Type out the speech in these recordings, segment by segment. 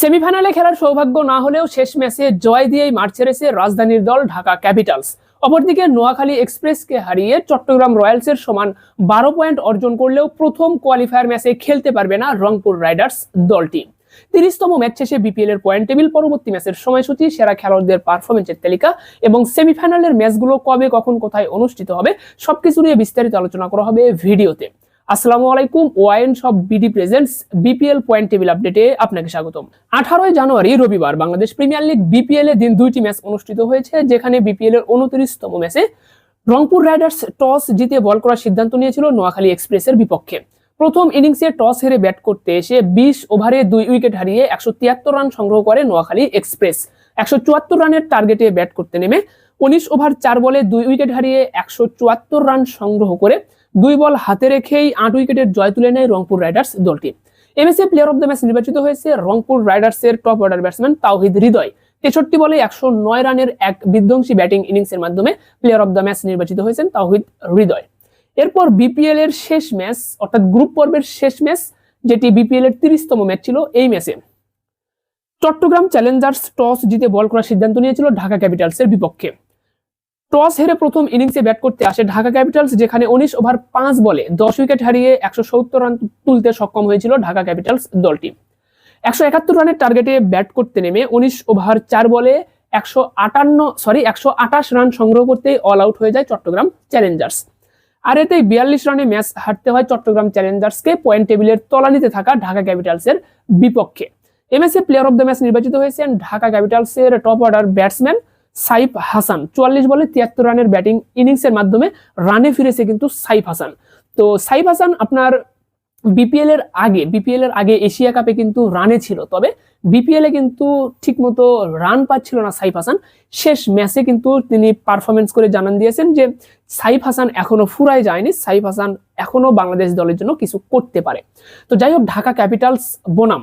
সেমিফাইনালে খেলার সৌভাগ্য না হলেও শেষ ম্যাচে জয় দিয়েই মাঠ ছেড়েছে রাজধানীর দল ঢাকা ক্যাপিটালস। অপরদিকে নোয়াখালী এক্সপ্রেসকে হারিয়ে চট্টগ্রাম রয়্যালসের সমান বারো পয়েন্ট অর্জন করলেও প্রথম কোয়ালিফায়ার ম্যাচে খেলতে পারবে না রংপুর রাইডার্স দলটি। তিরিশতম ম্যাচ শেষে বিপিএল এর পয়েন্ট টেবিল পরবর্তী ম্যাচের সময়সূচি, সেরা খেলোয়াড়দের পারফরমেন্সের তালিকা এবং সেমিফাইনালের ম্যাচগুলো কবে, কখন, কোথায় অনুষ্ঠিত হবে, সবকিছু নিয়ে বিস্তারিত আলোচনা করা হবে ভিডিওতে। আসসালামু আলাইকুম, ওয়াইন সব BD presents, BPL point table আপডেটে আপনাকে স্বাগতম। আঠারোই জানুয়ারি, রবিবার, বাংলাদেশ প্রিমিয়ার লিগ বিপিএল এ দিন দুইটি ম্যাচ অনুষ্ঠিত হয়েছে, যেখানে বিপিএল এর উনত্রিশতম ম্যাচে রংপুর রাইডার্স টস জিতে বল করার সিদ্ধান্ত নিয়েছিল নোয়াখালী এক্সপ্রেসের বিপক্ষে। প্রথম ইনিংসে টস হেরে ব্যাট করতে এসে বিশ ওভারে দুই উইকেট হারিয়ে একশো তিয়াত্তর রান সংগ্রহ করে নোয়াখালী এক্সপ্রেস। একশো চুয়াত্তর রানের টার্গেটে ব্যাট করতে নেমে উনিশ ওভার চার বলে দুই উইকেট হারিয়ে একশো চুয়াত্তর রান সংগ্রহ করে দুই বল হাতে রেখেই আট উইকেটের জয় তুলে নেয় রংপুর রাইডার্স দলটি। এমএসএ প্লেয়ার অফ দ্য ম্যাচ নির্বাচিত হয়েছে রংপুর রাইডার্সের top order batsman Towhid Hridoy. তেষট্টি বলে একশো নয় রানের এক বিধ্বংসী ব্যাটিং ইনিংসের মাধ্যমে প্লেয়ার অফ দ্য ম্যাচ নির্বাচিত হয়েছেন তাওহিদ হৃদয়। এরপর বিপিএল এর শেষ ম্যাচ অর্থাৎ গ্রুপ পর্বের শেষ ম্যাচ যেটি বিপিএল এর তিরিশতম ম্যাচ ছিল এই ম্যাচে চট্টগ্রাম চ্যালেঞ্জার্স টস জিতে বল করার সিদ্ধান্ত নিয়েছিল ঢাকা ক্যাপিটালসের বিপক্ষে। টস হেরে প্রথম ইনিংসে ব্যাট করতে আসে ঢাকা ক্যাপিটালস, যেখানে উনিশ ওভার পাঁচ বলে দশ উইকেট হারিয়ে একশো সত্তর রান তুলতে সক্ষম হয়েছিল ঢাকা ক্যাপিটালস দলটি। একশো একাত্তর রানের টার্গেটে ব্যাট করতে নেমে উনিশ ওভার চার বলে একশো আটান্ন, সরি, একশো আটাশ রান সংগ্রহ করতেই অল আউট হয়ে যায় চট্টগ্রাম চ্যালেঞ্জার্স। আর এতেই বিয়াল্লিশ রানে ম্যাচ হারতে হয় চট্টগ্রাম চ্যালেঞ্জার্সকে, পয়েন্ট টেবিলের তলানিতে থাকা ঢাকা ক্যাপিটালসের বিপক্ষে। এমএসএ প্লেয়ার অফ দ্য ম্যাচ নির্বাচিত হয়েছেন Dhaka ক্যাপিটালসের top order batsman Saif Hasan. চুয়াল্লিশ বলে তিয়াত্তর রানের ব্যাটিং ইনিংসের মাধ্যমে রানে ফিরেছে কিন্তু সাইফ হাসান। তো সাইফ হাসান আপনার বিপিএল এর আগে, বিপিএল এর আগে এশিয়া কাপে কিন্তু রানে ছিল, তবে বিপিএল এ কিন্তু ঠিকমতো রান পাচ্ছিল না সাইফ হাসান। শেষ ম্যাচে কিন্তু তিনি পারফরমেন্স করে জানান দিয়েছেন যে সাইফ হাসান এখনও ফুরায় যায়নি, সাইফ হাসান এখনও বাংলাদেশ দলের জন্য কিছু করতে পারে। তো যাই হোক, ঢাকা ক্যাপিটালস, বনাম।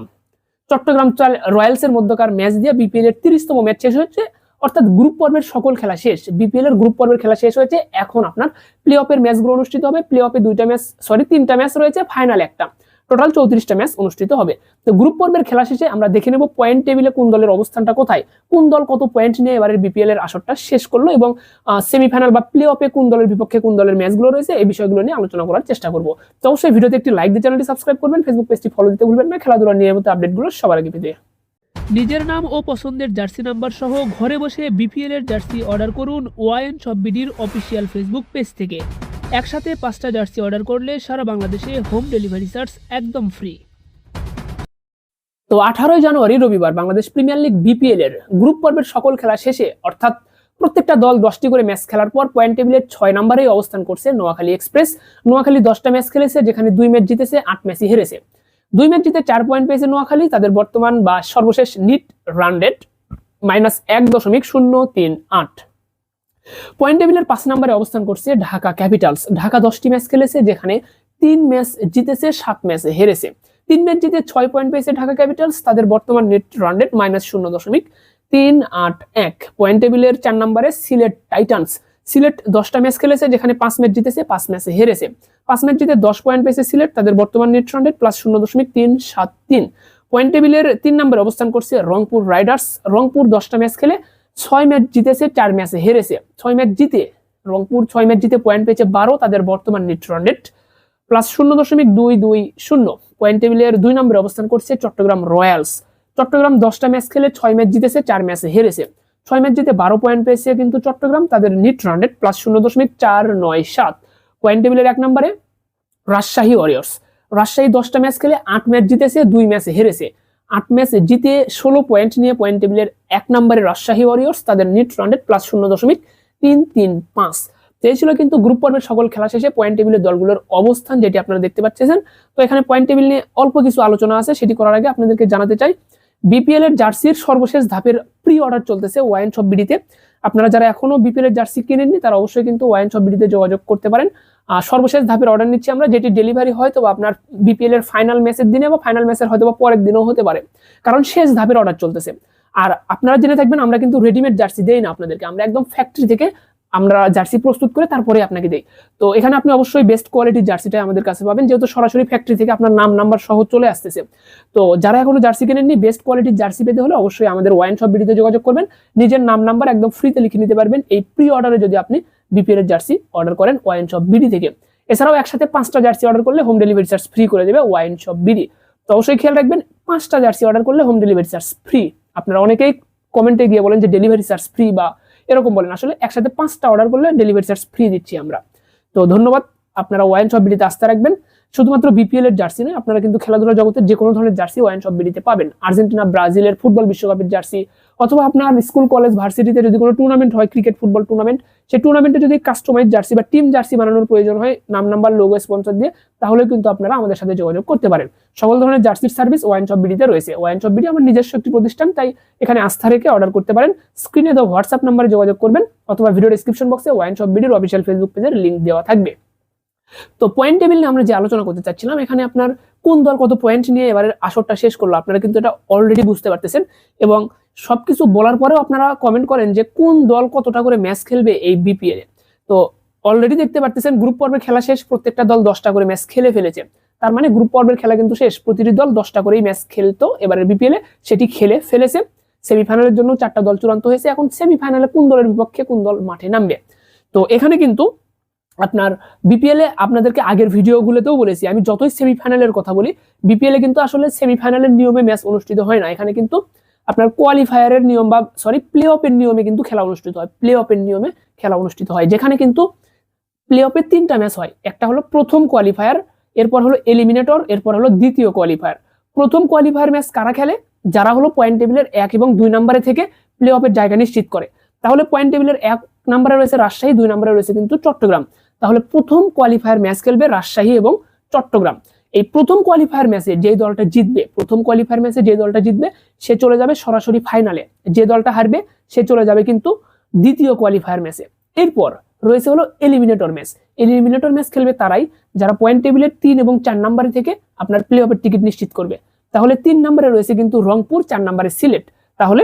চট্টগ্রাম রয়্যালসের মধ্যকার ম্যাচ দিয়ে বিপিএল এর তিরিশতম ম্যাচ শেষ হচ্ছে অর্থাৎ গ্রুপ পর্বের সকল খেলা শেষ বিপিএল এর গ্রুপ পর্বের খেলা শেষ হয়েছে, এখন আপনার প্লে অফের ম্যাচগুলো অনুষ্ঠিত হবে প্লে অফে দুইটা ম্যাচ সরি তিনটা ম্যাচ রয়েছে ফাইনাল একটা। টোটাল চৌত্রিশটা ম্যাচ অনুষ্ঠিত হবে। তো গ্রুপ পর্বের খেলা শেষে আমরা দেখে নেব পয়েন্ট টেবিলে কোন দলের অবস্থানটা কোথায়, কোন দল কত পয়েন্ট নিয়ে এবারের বিপিএল এর আসরটা শেষ করল এবং সেমিফাইনাল বা প্লে অফে কোন দলের বিপক্ষে কোন দলের ম্যাচগুলো রয়েছে, এই বিষয়গুলো নিয়ে আলোচনা করার চেষ্টা করব। তো অবশ্যই ভিডিওতে একটি লাইক দিয়ে চ্যানেলটি সাবস্ক্রাইব করবেন ফেসবুক পেজটি ফলো দিতে ভুলবেন না, খেলাধুলার নিয়মিত আপডেটগুলো সবার আগে পেতে। নিজের নাম ও পছন্দের জার্সি নাম্বার সহ ঘরে বসে বিপিএল এর জার্সি অর্ডার করুন ওয়াইন বিডির অফিসিয়াল ফেসবুক পেজ থেকে। একসাথে পাঁচটা জার্সি অর্ডার করলে সারা বাংলাদেশে হোম ডেলিভারি চার্জ একদম ফ্রি। তো আঠারোই জানুয়ারি রবিবার বাংলাদেশ প্রিমিয়ার লিগ বিপিএল এর গ্রুপ পর্বের সকল খেলা শেষে, অর্থাৎ প্রত্যেকটা দল দশটি করে ম্যাচ খেলার পর পয়েন্ট টেবিলের ছয় নম্বরেই অবস্থান করছে নোয়াখালী এক্সপ্রেস। নোয়াখালী দশটা ম্যাচ খেলেছে, যেখানে দুই ম্যাচ জিতেছে, আট ম্যাচই হেরেছে। দুই ম্যাচ জিতে চার পয়েন্ট পেয়েছে নোয়াখালী, তাদের বর্তমান বা সর্বশেষ নিট রান রেট মাইনাস এক দশমিক শূন্য তিন আট। পয়েন্ট টেবিলের পাঁচ নম্বরে অবস্থান করছে ঢাকা ক্যাপিটালস। ঢাকা দশটি ম্যাচ খেলেছে, যেখানে তিন ম্যাচ জিতেছে, সাত ম্যাচে হেরেছে। তিন ম্যাচ জিতে ছয় পয়েন্ট পেয়েছে ঢাকা ক্যাপিটালস, তাদের বর্তমান নেট রান রেট মাইনাস শূন্য দশমিক তিন আট এক। পয়েন্ট টেবিলের চার নম্বরে সিলেট টাইটান্স। সিলেট দশটা ম্যাচ খেলেছে, যেখানে পাঁচ ম্যাচ জিতেছে, পাঁচ ম্যাচে হেরেছে। পাঁচ ম্যাচ জিতে দশ পয়েন্ট পেয়েছে সিলেট, তাদের বর্তমান নেট রান প্লাস শূন্য দশমিক তিন সাত তিন। পয়েন্ট টেবিলের তিন নম্বরে অবস্থান করছে রংপুর রাইডার্স রংপুর দশটা ম্যাচ খেলে ছয় ম্যাচ জিতেছে, চার ম্যাচে হেরেছে। ছয় ম্যাচ জিতে, রংপুর ছয় ম্যাচ জিতে পয়েন্ট পেয়েছে বারো, তাদের বর্তমান নেট রান প্লাস শূন্য দশমিক দুই দুই শূন্য। পয়েন্ট টেবিলের দুই নম্বরে অবস্থান করছে চট্টগ্রাম রয়্যালস চট্টগ্রাম দশটা ম্যাচ খেলে ছয় ম্যাচ জিতেছে, চার ম্যাচে হেরেছে। ছয় ম্যাচ জিতে বারো পয়েন্ট পেয়েছে কিন্তু চট্টগ্রাম, তাদের নিট রান রেট প্লাস শূন্য দশমিক চার নয় সাত। পয়েন্ট টেবিলের এক নম্বরে রাজশাহী ওয়ারিয়র্স রাজশাহী দশটা ম্যাচ খেলে আট ম্যাচ জিতেছে, দুই ম্যাচে হেরেছে। আট ম্যাচে জিতে ষোলো পয়েন্ট নিয়ে পয়েন্ট টেবিলের এক নম্বরে রাজশাহী ওয়ারিয়র্স তাদের নিট রান রেট প্লাস শূন্য দশমিক তিন তিন পাঁচ। তো এই ছিল কিন্তু গ্রুপ পর্বের সকল খেলা শেষে পয়েন্ট টেবিলের দলগুলোর অবস্থান, যেটি আপনারা দেখতে পাচ্ছেন। তো এখানে পয়েন্ট টেবিল নিয়ে অল্প কিছু আলোচনা আছে, সেটি করার আগে আপনাদেরকে জানাতে চাই বিপিএল এর জার্সির সর্বশেষ ধাপের প্রি অর্ডার চলতেছে ওয়াইন সব বিডিতে আপনারা যারা এখনও বিপিএল এর জার্সি কিনেননি, তারা অবশ্যই কিন্তু ওয়াইন সব বিডিতে যোগাযোগ করতে পারেন। আর সর্বশেষ ধাপের অর্ডার নিচ্ছি আমরা, যেটি ডেলিভারি হয়তো বা আপনার বিপিএল এর ফাইনাল ম্যাচের দিনে বা ফাইনাল ম্যাচের হয়তো বা পরের দিনও হতে পারে। কারণ শেষ ধাপের অর্ডার চলতেছে। আর আপনারা জেনে থাকবেন, আমরা কিন্তু রেডিমেড জার্সি দেই না আপনাদেরকে। আমরা একদম ফ্যাক্টরি থেকে আমরা জার্সি প্রস্তুত করে তারপরে আপনাকে দেই। তো এখানে আপনি অবশ্যই বেস্ট কোয়ালিটির জার্সিটাই আমাদের কাছে পাবেন, যেহেতু সরাসরি ফ্যাক্টরি থেকে আপনার নাম নাম্বার সহ চলে আসতেছে। তো যারা এখনও জার্সি কেনেননি বেস্ট কোয়ালিটির জার্সি পেতে হলে অবশ্যই আমাদের ওয়াইন শপ বিডিতে যোগাযোগ করবেন। নিজের নাম নাম্বার একদম ফ্রিতে লিখে নিতে পারবেন। এই প্রি অর্ডারে যদি আপনি বিপিএল এর জার্সি অর্ডার করেন ওয়াইন শপ বিডি থেকে। এছাড়াও একসাথে পাঁচটা জার্সি অর্ডার করলে হোম ডেলিভারি চার্জ ফ্রি করে দেবে ওয়াইন শপ বিডি তো অবশ্যই খেয়াল রাখবেন, পাঁচটা জার্সি অর্ডার করলে হোম ডেলিভারি চার্জ ফ্রি আপনারা অনেকেই কমেন্টে গিয়ে বলেন যে ডেলিভারি চার্জ ফ্রি বা এরকম বলেন। আসলে একসাথে পাঁচটা অর্ডার করলে ডেলিভারি চার্জ ফ্রি দিচ্ছি আমরা। তো ধন্যবাদ। আপনারা ওয়াইন শপ বিডিতে আসতে রাখবেন। শুধুমাত্র বিপিএল এর জার্সি নয় আপনারা কিন্তু খেলাধুলা জগতের যে কোনো ধরনের জার্সি ওয়াইন শপ বিডিতে পাবেন। আর্জেন্টিনা, ব্রাজিলের ফুটবল বিশ্বকাপের জার্সি অথবা আপনার স্কুল, কলেজ, ভার্সিটিতে যদি কোনো টুর্নামেন্ট হয় ক্রিকেট ফুটবল টুর্নামেন্ট সেই টুর্নামেন্টে যদি কাস্টমাইজ জার্সি বা টিম জার্সি বানানোর প্রয়োজন হয়, নাম নাম্বার লোগো স্পন্সর দিয়ে তাহলে কিন্তু আপনারা আমাদের সাথে যোগাযোগ করতে পারেন। সকল ধরনের জার্সির সার্ভিস ওয়াইন বিডিতে রয়েছে। ওয়াইন বিডি আমার নিজস্ব একটি প্রতিষ্ঠান, তাই এখানে আস্থা রেখে অর্ডার করতে পারেন। স্ক্রিনে দেওয়া হোয়াটসঅ্যাপ নাম্বারে যোগাযোগ করবেন, অথবা ভিডিও ডিসক্রিপশন বক্সে ওয়াইন বিডির অফিসিয়াল ফেসবুক পেজের লিঙ্ক দেওয়া থাকবে। তো পয়েন্ট টেবিল নিয়ে আমরা যে আলোচনা করতে চাচ্ছিলাম, এখানে আপনার কোন দল কত পয়েন্ট নিয়ে এবারের আসরটা শেষ করল, আপনারা কিন্তু এটা অলরেডি বুঝতে পারতেছেন। এবং সবকিছু বলার পরেও আপনারা কমেন্ট করেন যে কোন দল কতটা করে ম্যাচ খেলবে এই বিপিএল এ। তো অলরেডি দেখতে পারতেছেন গ্রুপ পর্বের খেলা শেষ, প্রত্যেকটা দল দশটা করে ম্যাচ খেলে ফেলেছে। তার মানে গ্রুপ পর্বের খেলা কিন্তু শেষ, প্রতিটি দল দশটা করেই ম্যাচ খেলতো, এবারের বিপিএল এ সেটি খেলে ফেলেছে। সেমিফাইনালের জন্য চারটা দল চূড়ান্ত হয়েছে, এখন সেমিফাইনালে কোন দলের বিপক্ষে কোন দল মাঠে নামবে। তো এখানে কিন্তু আপনার বিপিএল আপনাদেরকে আগের ভিডিওগুলোতেও বলেছি, আমি যতই সেমিফাইনালের কথা বলি বিপিএল এ কিন্তু আসলে সেমিফাইনালের নিয়মে ম্যাচ অনুষ্ঠিত হয় না। এখানে কিন্তু আপনার কোয়ালিফায়ারের নিয়ম বা সরি প্লে অফের নিয়মে কিন্তু খেলা অনুষ্ঠিত হয়। প্লে অফের নিয়মে খেলা অনুষ্ঠিত হয়, যেখানে কিন্তু প্লে অফের তিনটা ম্যাচ হয়। একটা হলো প্রথম কোয়ালিফায়ার এরপর হলো এলিমিনেটর এরপর হলো দ্বিতীয় কোয়ালিফায়ার প্রথম কোয়ালিফায়ার ম্যাচ কারা খেলে? যারা হলো পয়েন্ট টেবিলের এক এবং দুই নম্বরে থেকে প্লে অফের জায়গা নিশ্চিত করে। তাহলে পয়েন্ট টেবিলের এক নম্বরে রয়েছে রাজশাহী, দুই নম্বরে রয়েছে কিন্তু চট্টগ্রাম। তাহলে প্রথম কোয়ালিফায়ার ম্যাচ খেলবে রাজশাহী এবং চট্টগ্রাম। এই প্রথম কোয়ালিফায়ার ম্যাচে যে দলটা জিতবে, প্রথম কোয়ালিফায়ার ম্যাচে যে দলটা জিতবে, সে চলে যাবে সরাসরি ফাইনালে যে দলটা হারবে, সে চলে যাবে কিন্তু দ্বিতীয় কোয়ালিফায়ার ম্যাচে এরপর রয়েছে হলো এলিমিনেটর ম্যাচ এলিমিনেটর ম্যাচ খেলবে তারাই, যারা পয়েন্ট টেবিলের তিন এবং চার নম্বরে থেকে আপনার প্লে অফের টিকিট নিশ্চিত করবে। তাহলে তিন নম্বরে রয়েছে কিন্তু রংপুর, চার নম্বরে সিলেট। তাহলে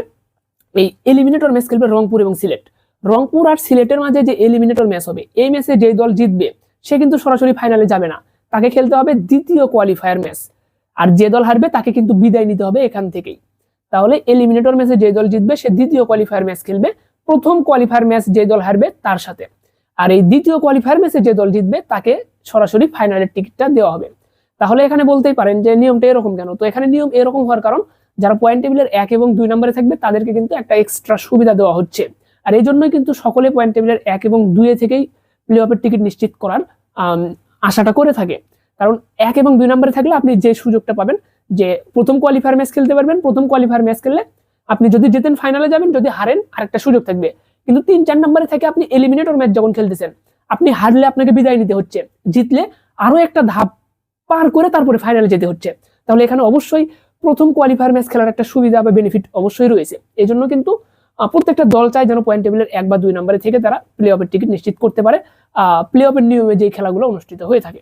এই এলিমিনেটর ম্যাচ খেলবে রংপুর এবং সিলেট। রংপুর আর সিলেটের মাঝে যে এলিমিনেটর ম্যাচ হবে, এই ম্যাচে যে দল জিতবে, সে কিন্তু সরাসরি ফাইনালে যাবে না। তাকে খেলতে হবে দ্বিতীয় কোয়ালিফায়ার ম্যাচ আর যে দল হারবে, তাকে কিন্তু বিদায় নিতে হবে এখান থেকেই। তাহলে এলিমিনেটর ম্যাচে যে দল জিতবে, সে দ্বিতীয় কোয়ালিফায়ার ম্যাচ খেলবে। প্রথম কোয়ালিফায়ার ম্যাচ যে দল হারবে, তার সাথে। আর এই দ্বিতীয় কোয়ালিফায়ার ম্যাচে যে দল জিতবে, তাকে সরাসরি ফাইনালের টিকিটটা দেওয়া হবে। তাহলে এখানে বলতেই পারেন যে নিয়মটা এরকম কেন? তো এখানে নিয়ম এরকম হওয়ার কারণ, যারা পয়েন্ট টেবিলের এক এবং দুই নম্বরে থাকবে, তাদেরকে কিন্তু একটা এক্সট্রা সুবিধা দেওয়া হচ্ছে। আর এই জন্যই কিন্তু সকলে পয়েন্ট টেবিলের এক এবং দুইয়ে থেকেই প্লে অফের টিকিট নিশ্চিত করার আশাটা করে থাকে। কারণ এক এবং দুই নম্বরে থাকলে আপনি যে সুযোগটা পাবেন, যে প্রথম কোয়ালিফায়ার ম্যাচ খেলতে পারবেন, প্রথম কোয়ালিফায়ার ম্যাচ খেললে আপনি যদি জেতেন ফাইনালে যাবেন, যদি হারেন, আরেকটা সুযোগ থাকবে। কিন্তু তিন, চার নম্বরে থেকে আপনি এলিমিনেটর ম্যাচ যখন খেলতেছেন, আপনি হারলে আপনাকে বিদায় নিতে হচ্ছে। জিতলে আরও একটা ধাপ পার করে তারপরে ফাইনালে যেতে হচ্ছে। তাহলে এখানে অবশ্যই প্রথম কোয়ালিফায়ার ম্যাচ খেলার একটা সুবিধা বা বেনিফিট অবশ্যই রয়েছে। এই জন্য কিন্তু প্রত্যেকটা দল চায় যেন পয়েন্ট টেবিলের এক বা দুই নম্বরে থেকে তারা প্লে অফের টিকিট নিশ্চিত করতে পারে। প্লে অফের নিয়মে যে খেলাগুলো অনুষ্ঠিত হয়ে থাকে।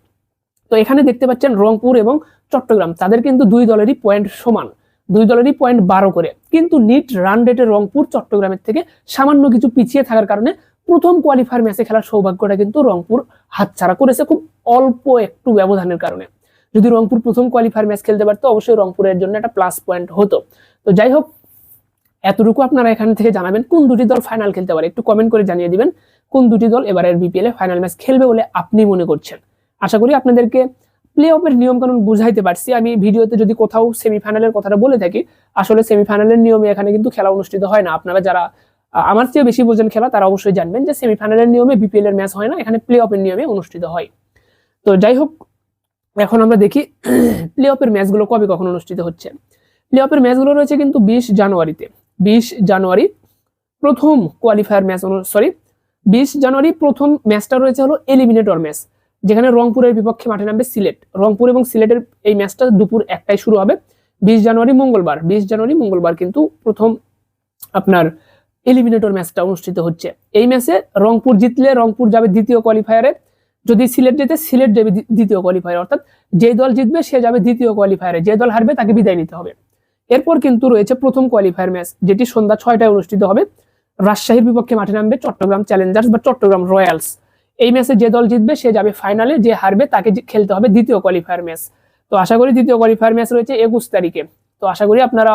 তো এখানে দেখতে পাচ্ছেন রংপুর এবং চট্টগ্রাম, তাদের কিন্তু দুই দলেরই পয়েন্ট সমান, দুই দলেরই পয়েন্ট বারো করে। কিন্তু নিট রান রেটে রংপুর, চট্টগ্রামের থেকে সামান্য কিছু পিছিয়ে থাকার কারণে প্রথম কোয়ালিফায়ার ম্যাচে খেলার সৌভাগ্যটা কিন্তু রংপুর হাতছাড়া করেছে খুব অল্প একটু ব্যবধানের কারণে। যদি রংপুর প্রথম কোয়ালিফায়ার ম্যাচ খেলতে পারতো, অবশ্যই রংপুরের জন্য একটা প্লাস পয়েন্ট হতো। তো যাই হোক এতটুকু আপনারা এখান থেকে জানাবেন কোন দুটি দল ফাইনাল খেলতে পারে। একটু কমেন্ট করে জানিয়ে দিবেন কোন দুটি দল এবারের বিপিএল এ ফাইনাল ম্যাচ খেলবে বলে আপনি মনে করছেন। আশা করি আপনাদেরকে প্লে অফের নিয়ম কানুন বুঝাইতে পারছি। আমি ভিডিওতে যদি কোথাও সেমিফাইনালের কথাটা বলে থাকি, আসলে সেমিফাইনালের নিয়মে এখানে কিন্তু খেলা অনুষ্ঠিত হয় না। আপনারা যারা আমার চেয়ে বেশি বোঝেন খেলা, তারা অবশ্যই জানবেন যে সেমিফাইনালের নিয়মে বিপিএল এর ম্যাচ হয় না, এখানে প্লে অফের নিয়মে অনুষ্ঠিত হয়। তো যাই হোক, এখন আমরা দেখি প্লে অফের ম্যাচগুলো কবে কখন অনুষ্ঠিত হচ্ছে। প্লে অফের ম্যাচগুলো রয়েছে কিন্তু বিশ জানুয়ারিতে। বিশ জানুয়ারি প্রথম কোয়ালিফায়ার ম্যাচ সরি বিশ জানুয়ারি প্রথম ম্যাচটা রয়েছে হলো এলিমিনেটর ম্যাচ যেখানে রংপুরের বিপক্ষে মাঠে নামবে সিলেট। রংপুর এবং সিলেটের এই ম্যাচটা দুপুর একটাই শুরু হবে, বিশ জানুয়ারি মঙ্গলবার। বিশ জানুয়ারি মঙ্গলবার কিন্তু প্রথম আপনার এলিমিনেটর ম্যাচটা অনুষ্ঠিত হচ্ছে। এই ম্যাচে রংপুর জিতলে রংপুর যাবে দ্বিতীয় কোয়ালিফায়ারে যদি সিলেট জেতে সিলেট যাবে দ্বিতীয় কোয়ালিফায়ার অর্থাৎ যে দল জিতবে সে যাবে দ্বিতীয় কোয়ালিফায়ারে যে দল হারবে তাকে বিদায় নিতে হবে। এরপর কিন্তু রয়েছে প্রথম কোয়ালিফায়ার ম্যাচ যেটি সন্ধ্যা ছয়টায় অনুষ্ঠিত হবে। রাজশাহীর বিপক্ষে মাঠে নামবে চট্টগ্রাম চ্যালেঞ্জার্স বা চট্টগ্রাম রয়্যালস এই ম্যাচে যে দল জিতবে, সে যাবে ফাইনালে যে হারবে, তাকে খেলতে হবে দ্বিতীয় কোয়ালিফায়ার ম্যাচ তো আশা করি দ্বিতীয় কোয়ালিফায়ার ম্যাচ রয়েছে একুশ তারিখে। তো আশা করি আপনারা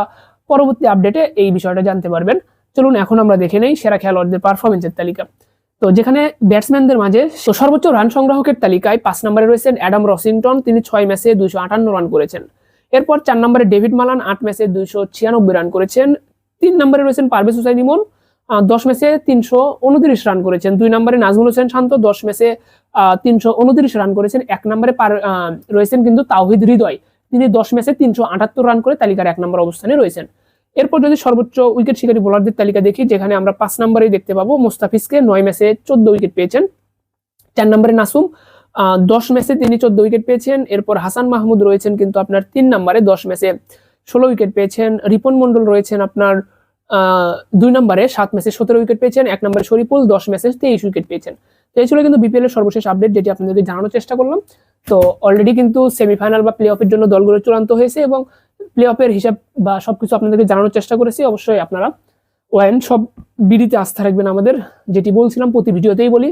পরবর্তী আপডেটে এই বিষয়টা জানতে পারবেন। চলুন, এখন আমরা দেখে নেই সেরা খেলোয়াড়দের পারফরমেন্সের তালিকা। তো যেখানে ব্যাটসম্যানদের মাঝে সর্বোচ্চ রান সংগ্রাহকের তালিকায় পাঁচ নম্বরে রয়েছেন অ্যাডাম রসিংটন। তিনি ছয় ম্যাচে দুইশো আটান্ন রান করেছেন। এরপর চার নম্বরে ডেভিড মালান, আট ম্যাচে দুইশো ছিয়ানব্বই রান করেছেন। তিন নম্বরে রয়েছেন পারভেজ হুসাইন ইমন দশ ম্যাচে তিনশো উনত্রিশ রান করেছেন। দুই নম্বরে নাজমুল হোসেন শান্ত, দশ ম্যাচে তিনশো উনত্রিশ রান করেছেন। এক নম্বরে রয়েছেন কিন্তু তাওহিদ হৃদয়। তিনি দশ ম্যাচে তিনশো আটাত্তর রান করে তালিকার এক নম্বর অবস্থানে রয়েছেন। এরপর যদি সর্বোচ্চ উইকেট শিকারী বোলারদের তালিকা দেখি, যেখানে আমরা পাঁচ নম্বরেই দেখতে পাবো মুস্তাফিজকে, নয় ম্যাচে চোদ্দ উইকেট পেয়েছেন। চার নম্বরে নাসুম দশ ম্যাচে তিনি চোদ্দ উইকেট পেয়েছেন। এরপর হাসান মাহমুদ রয়েছেন কিন্তু আপনার তিন নম্বরে দশ ম্যাচে ষোলো উইকেট পেয়েছেন। রিপন মন্ডল রয়েছেন আপনার দুই নম্বরে সাত ম্যাচে সতেরো উইকেট পেয়েছেন। এক নম্বরে শরীফুল, দশ ম্যাচে তেইশ উইকেট পেয়েছেন। তো এই ছিল কিন্তু বিপিএল এর সর্বশেষ আপডেট যেটি আপনাদেরকে জানানোর চেষ্টা করলাম। তো অলরেডি কিন্তু সেমিফাইনাল বা প্লে অফের জন্য দলগুলো চূড়ান্ত হয়েছে এবং প্লে অফের হিসাব বা সবকিছু আপনাদেরকে জানানোর চেষ্টা করেছি। অবশ্যই আপনারা ওয়াইন সব বিডিতে আস্থা রাখবেন আমাদের। যেটি বলছিলাম প্রতি ভিডিওতেই বলি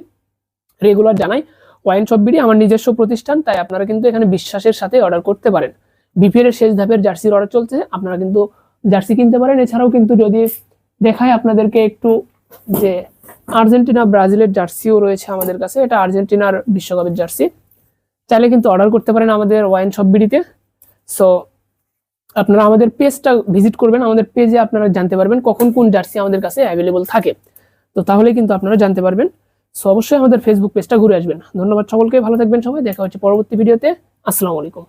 রেগুলার জানাই। ওয়াইন শপ বিডি আমার নিজস্ব প্রতিষ্ঠান, তাই আপনারা কিন্তু এখানে বিশ্বাসের সাথে অর্ডার করতে পারেন। বিপিএল এর শেষ ধাপের জার্সির অর্ডার চলছে, আপনারা কিন্তু জার্সি কিনতে পারেন। এছাড়াও কিন্তু যদি দেখায় আপনাদেরকে একটু যে আর্জেন্টিনা, ব্রাজিলের জার্সিও রয়েছে আমাদের কাছে, এটা আর্জেন্টিনার বিশ্বকাপের জার্সি। চাইলে কিন্তু অর্ডার করতে পারেন আমাদের ওয়াইন শপ বিডিতে সো আপনারা আমাদের পেজটা ভিজিট করবেন, আমাদের পেজে আপনারা জানতে পারবেন কখন কোন জার্সি আমাদের কাছে অ্যাভেলেবল থাকে। তো তাহলে কিন্তু আপনারা জানতে পারবেন। সো অবশ্যই আমাদের ফেসবুক পেজটা ঘুরে আসবেন। ধন্যবাদ সকলকে, ভালো থাকবেন সবাই, দেখা হচ্ছে পরবর্তী ভিডিওতে। আসসালামু আলাইকুম।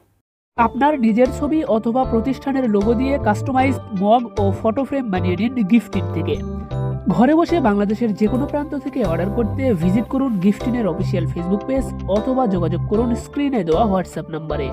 আপনার নিজের ছবি অথবা প্রতিষ্ঠানের লোগো দিয়ে কাস্টমাইজ মগ ও ফটো ফ্রেম বানিয়ে নিন গিফটিন থেকে। ঘরে বসে বাংলাদেশের যে কোনো প্রান্ত থেকে অর্ডার করতে ভিজিট করুন গিফটিনের অফিসিয়াল ফেসবুক পেজ অথবা যোগাযোগ করুন স্ক্রিনে দেওয়া হোয়াটসঅ্যাপ নম্বরে